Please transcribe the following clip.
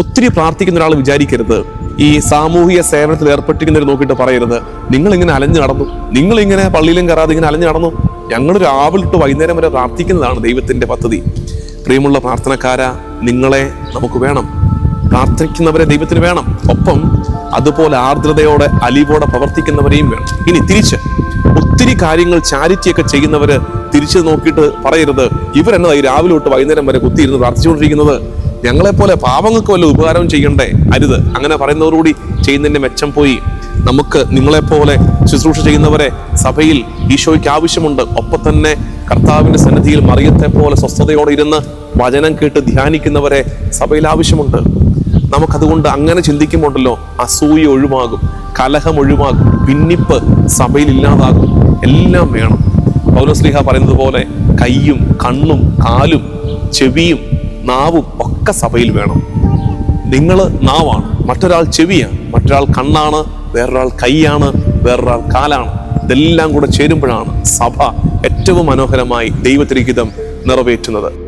ഒത്തിരി പ്രാർത്ഥിക്കുന്ന ഒരാൾ വിചാരിക്കരുത്. ഈ സാമൂഹിക സേവനത്തിൽ ഏർപ്പെട്ടിരിക്കുന്നവർ നോക്കിയിട്ട് പറയരുത്. നിങ്ങൾ ഇങ്ങനെ അലഞ്ഞു നടന്നു. നിങ്ങൾ ഇങ്ങനെ പള്ളിയിലും കയറാതെ ഇങ്ങനെ അലഞ്ഞു നടന്നു. ഞങ്ങൾ രാവിലെ തൊട്ട് വൈകുന്നേരം വരെ പ്രാർത്ഥിക്കുന്നതാണ് ദൈവത്തിന്റെ പദ്ധതി. പ്രിയമുള്ള പ്രാർത്ഥനക്കാര നിങ്ങളെ നമുക്ക് വേണം. പ്രാർത്ഥിക്കുന്നവരെ ദൈവത്തിന് വേണം. ഒപ്പം അതുപോലെ ആർദ്രതയോടെ അലിവോടെ പ്രവർത്തിക്കുന്നവരെയും വേണം. ഇനി തിരിച്ച് ഒത്തിരി കാര്യങ്ങൾ ചാരിറ്റിയൊക്കെ ചെയ്യുന്നവര് തിരിച്ചു നോക്കിയിട്ട് പറയരുത്. ഇവരെന്നതായി രാവിലെ തൊട്ട് വൈകുന്നേരം വരെ കുത്തിയിരുന്ന് പ്രാർത്ഥിച്ചുകൊണ്ടിരിക്കുന്നത്? ഞങ്ങളെപ്പോലെ പാവങ്ങൾക്ക് വല്ല ഉപകാരവും ചെയ്യണ്ടേ? അരുത്. അങ്ങനെ പറയുന്നവരോടുകൂടി ചെയ്യുന്നതിന്റെ മെച്ചം പോയി. നമുക്ക് നിങ്ങളെപ്പോലെ ശുശ്രൂഷ ചെയ്യുന്നവരെ സഭയിൽ ഈശോയ്ക്ക് ആവശ്യമുണ്ട്. ഒപ്പം തന്നെ കർത്താവിന്റെ സന്നിധിയിൽ മറിയത്തെ പോലെ സ്വസ്ഥതയോടെ ഇരുന്ന് വചനം കേട്ട് ധ്യാനിക്കുന്നവരെ സഭയിൽ ആവശ്യമുണ്ട്. നമുക്കതുകൊണ്ട് അങ്ങനെ ചിന്തിക്കുമ്പോണ്ടല്ലോ അസൂയ ഒഴിവാകും കലഹം ഒഴിവാകും ഭിന്നിപ്പ് സഭയിൽ ഇല്ലാതാകും. എല്ലാം വേണം. പൗലോസ്ലിഹ പറയുന്നത് പോലെ കൈയും കണ്ണും കാലും ചെവിയും നാവും ഒക്കെ സഭയിൽ വേണം. നിങ്ങൾ നാവാണ്. മറ്റൊരാൾ ചെവിയാണ്. മറ്റൊരാൾ കണ്ണാണ്. വേറൊരാൾ കൈയാണ്. വേറൊരാൾ കാലാണ്. ഇതെല്ലാം കൂടെ ചേരുമ്പോഴാണ് സഭ ഏറ്റവും മനോഹരമായി ദൈവത്തിരിഹിതം നിറവേറ്റുന്നത്.